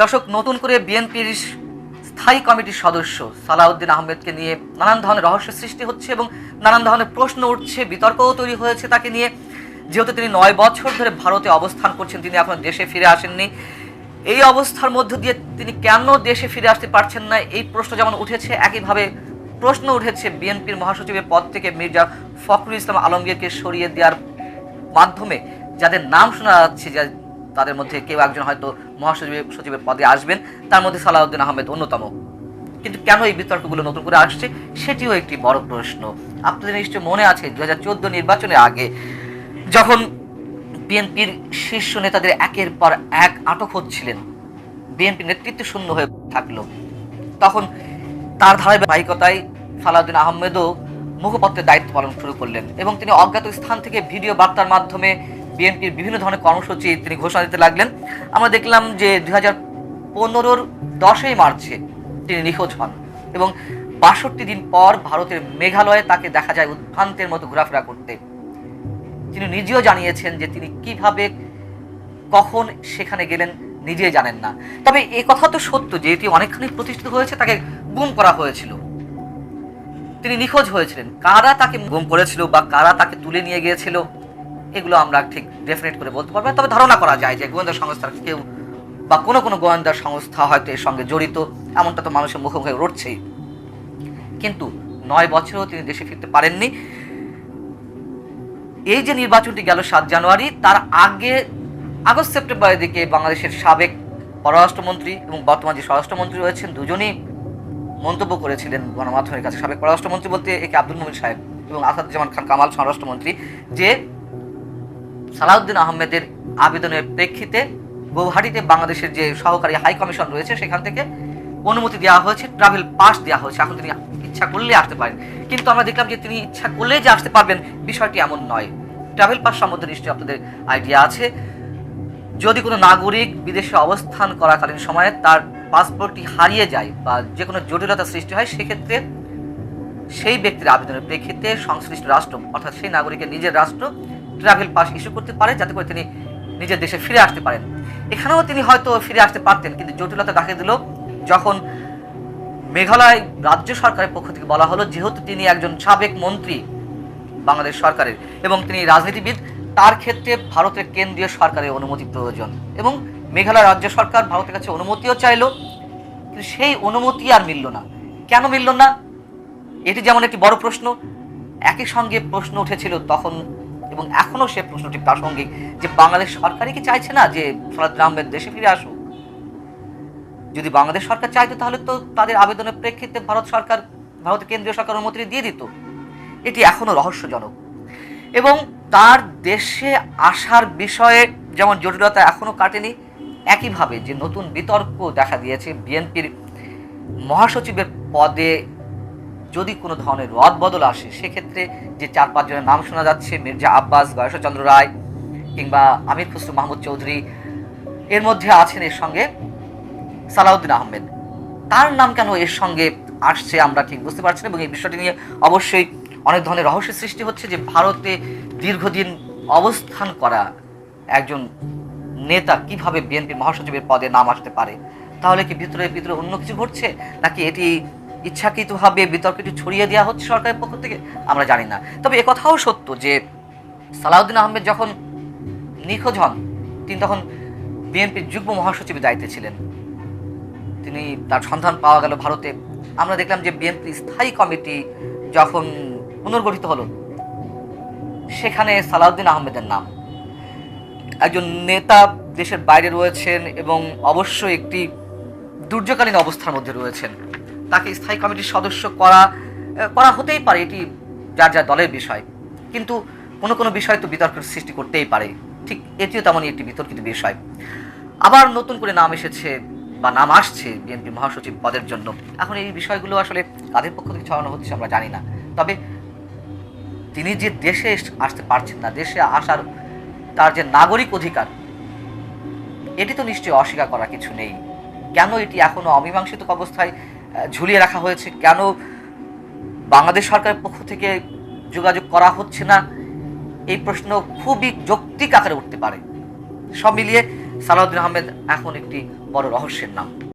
দর্শক, নতুন করে বিএনপির স্থায়ী কমিটির সদস্য সালাউদ্দিন আহমেদকে নিয়ে নানান ধরনের রহস্য সৃষ্টি হচ্ছে এবং নানান ধরনের প্রশ্ন উঠছে, বিতর্কও তৈরি হয়েছে তাকে নিয়ে। যেহেতু তিনি নয় বছর ধরে ভারতে অবস্থান করছেন, তিনি এখন দেশে ফিরে আসেননি। এই অবস্থার মধ্য দিয়ে তিনি কেন দেশে ফিরে আসতে পারছেন না, এই প্রশ্ন যেমন উঠেছে, একইভাবে প্রশ্ন উঠেছে বিএনপির মহাসচিবের পদ থেকে মির্জা ফখরুল ইসলাম আলমগীরকে সরিয়ে দেওয়ার মাধ্যমে, যাদের নাম শোনা যাচ্ছে তাদের মধ্যে কেউ একজন হয়তো মহাসচিবের সচিবের পদে আসবেন। তার মধ্যে সালাউদ্দিন আহমেদ অন্যতম। কিন্তু কেন এই বিতর্কগুলো নতুন করে আসছে, সেটিও একটি বড় প্রশ্ন। আপনাদের নিশ্চয় মনে আছে দু হাজার চোদ্দ নির্বাচনের আগে যখন বিএনপির শীর্ষ নেতাদের একের পর এক আটক হচ্ছিলেন, বিএনপি নেতৃত্ব শূন্য হয়ে থাকল। তখন তার ধারাবাহিকতায় সালাউদ্দিন আহমেদও মুখপত্রের দায়িত্ব পালন শুরু করলেন এবং তিনি অজ্ঞাত স্থান থেকে ভিডিও বার্তার মাধ্যমে বিএনপির বিভিন্ন ধরনের কর্মসূচি তিনি ঘোষণা দিতে লাগলেন। আমরা দেখলাম যে দুই হাজার পনেরোর দশই মার্চে তিনি নিখোঁজ হন এবং বাষট্টি দিন পর ভারতের মেঘালয়ে তাকে দেখা যায় উদ্ভ্রান্তের মতো ঘোরাফেরা করতে। তিনি নিজেও জানিয়েছেন যে তিনি কীভাবে, কখন সেখানে গেলেন নিজে জানেন না। তবে এ কথা তো সত্য যে এটি অনেকখানি প্রতিষ্ঠিত হয়েছে, তাকে গুম করা হয়েছিল। তিনি নিখোঁজ হয়েছিলেন। কারা তাকে গুম করেছিল বা কারা তাকে তুলে নিয়ে গিয়েছিল এগুলো আমরা ঠিক ডেফিনেট করে বলতে পারব তবে ধারণা করা যায় যে গোয়েন্দা সংস্থার কেউ বা কোনো কোনো গোয়েন্দা সংস্থা হয়তো এর সঙ্গে জড়িত, এমনটা তো মানুষের মুখে মুখে উঠছেই কিন্তু নয় বছরেও তিনি দেশে ফিরতে পারেননি। এই যে নির্বাচনটি গেল সাত জানুয়ারি, তার আগে আগস্ট সেপ্টেম্বরের দিকে বাংলাদেশের সাবেক পররাষ্ট্রমন্ত্রী এবং বর্তমান যে স্বরাষ্ট্রমন্ত্রী রয়েছেন, দুজনেই মন্তব্য করেছিলেন গণমাধ্যমের কাছে। সাবেক পররাষ্ট্রমন্ত্রী বলতে একে আব্দুল মুমিন সাহেব এবং আসাদুজ্জামান খান কামাল, স্বরাষ্ট্রমন্ত্রী, যে সালাউদ্দিন আহমেদের আবেদনের প্রেক্ষিতে গৌহাটিতে বাংলাদেশের যে সহকারী হাই কমিশন রয়েছে, সেখান থেকে অনুমতি দেওয়া হয়েছে ট্রাভেল পাস দেওয়া হয়েছে। এখন তিনি ইচ্ছা করলে আসতে পারেন। কিন্তু আমরা দেখলাম যে তিনি ইচ্ছা করলে যে আসতে পারবেন, বিষয়টি এমন নয়। ট্রাভেল পাস সম্বন্ধে নিশ্চয়ই আপনাদের আইডিয়া আছে। যদি কোনো নাগরিক বিদেশে অবস্থান করাকালীন সময়ে তার পাসপোর্টটি হারিয়ে যায় বা যে কোনো জটিলতা সৃষ্টি হয়, সেক্ষেত্রে সেই ব্যক্তির আবেদনের প্রেক্ষিতে সংশ্লিষ্ট রাষ্ট্র, অর্থাৎ সেই নাগরিকের নিজের রাষ্ট্র ট্রাভেল পাস ইস্যু করতে পারে, যাতে করে তিনি নিজের দেশে ফিরে আসতে পারেন। এখানেও তিনি হয়তো ফিরে আসতে পারতেন, কিন্তু জটিলতা দেখা দিল? যখন মেঘালয় রাজ্য সরকারের পক্ষ থেকে বলা হলো, যেহেতু তিনি একজন সাবেক মন্ত্রী বাংলাদেশ সরকারের, এবং তিনি রাজনীতিবিদ, তার ক্ষেত্রে ভারতের কেন্দ্রীয় সরকারের অনুমতি প্রয়োজন। এবং মেঘালয় রাজ্য সরকার ভারতের কাছে অনুমতিও চাইল, কিন্তু সেই অনুমতি আর মিলল না। কেন মিলল না? এটি যেমন একটি বড় প্রশ্ন, একই সঙ্গে প্রশ্ন উঠেছিল তখন এবং এখনও সে প্রশ্নটি প্রাসঙ্গিক যে বাংলাদেশ সরকারই কি চাইছে না যে সালাদ আহমেদ দেশে ফিরে আসুক? যদি বাংলাদেশ সরকার চাইতো তাহলে তো তাদের আবেদনের প্রেক্ষিতে ভারত সরকার ভারতের কেন্দ্রীয় সরকার অনুমতি দিয়ে দিত। এটি এখনও রহস্যজনক। এবং তার দেশে আসার বিষয়ে যেমন জটিলতা এখনও কাটেনি, একইভাবে যে নতুন বিতর্ক দেখা দিয়েছে বিএনপির মহাসচিবের পদে যদি কোনো ধরনের রদ বদল আসে, সেক্ষেত্রে যে চার পাঁচজনের নাম শোনা যাচ্ছে, মির্জা আব্বাস, গয়েশ্বরচন্দ্র রায় কিংবা আমির খুসরু মাহমুদ চৌধুরী, এর মধ্যে আছেন এর সঙ্গে সালাউদ্দিন আহমেদ। তার নাম কেন এর সঙ্গে আসছে আমরা ঠিক বুঝতে পারছি না, এবং এই বিষয়টি নিয়ে অবশ্যই অনেক ধরনের রহস্য সৃষ্টি হচ্ছে যে ভারতে দীর্ঘদিন অবস্থান করা একজন নেতা কীভাবে বিএনপির মহাসচিবের পদে নাম আসতে পারে? তাহলে কি ভিতরে ভিতরে অন্য কিছু ঘটছে, নাকি এটি ইচ্ছাকৃতভাবে বিতর্কটি ছড়িয়ে দেওয়া হচ্ছে সরকারের পক্ষ থেকে, আমরা জানি না। তবে একথাও সত্য যে সালাউদ্দিন আহমেদ যখন নিখোঁজ হন, তিনি তখন বিএনপির যুগ্ম মহাসচিবের দায়িত্বে ছিলেন। তিনি তার সন্ধান পাওয়া গেল ভারতে। আমরা দেখলাম যে বিএনপি স্থায়ী কমিটি যখন পুনর্গঠিত হলো, সেখানে সালাউদ্দিন আহমেদের নাম। একজন নেতা দেশের বাইরে রয়েছেন এবং অবশ্যই একটি দুর্যোগকালীন অবস্থার মধ্যে রয়েছেন। তাকে স্থায়ী কমিটির সদস্য করা করা হতেই পারে। এটি যার যার দলের বিষয়। কিন্তু কোনো কোনো বিষয় তো বিতর্কের সৃষ্টি করতেই পারে। ঠিক এটিও তেমনই একটি বিতর্কিত বিষয়। আবার নতুন করে নাম এসেছে বা নাম আসছে বিএনপি মহাসচিব পদের জন্য। এখন এই বিষয়গুলো আসলে কাদের পক্ষ থেকে ছড়ানো হচ্ছে আমরা জানি না। তবে তিনি যে দেশে আসতে পারছেন না, দেশে আসার তার যে নাগরিক অধিকার, এটি তো নিশ্চয়ই অস্বীকার করা কিছু নেই। কেন এটি এখনও অমীমাংসিত অবস্থায় ঝুলিয়ে রাখা হয়েছে। কেন বাংলাদেশ সরকারের পক্ষ থেকে যোগাযোগ করা হচ্ছে না? এই প্রশ্ন খুবই যৌক্তিক আকারে উঠতে পারে। সব মিলিয়ে সালাউদ্দিন আহমেদ এখন একটি বড় রহস্যের নাম।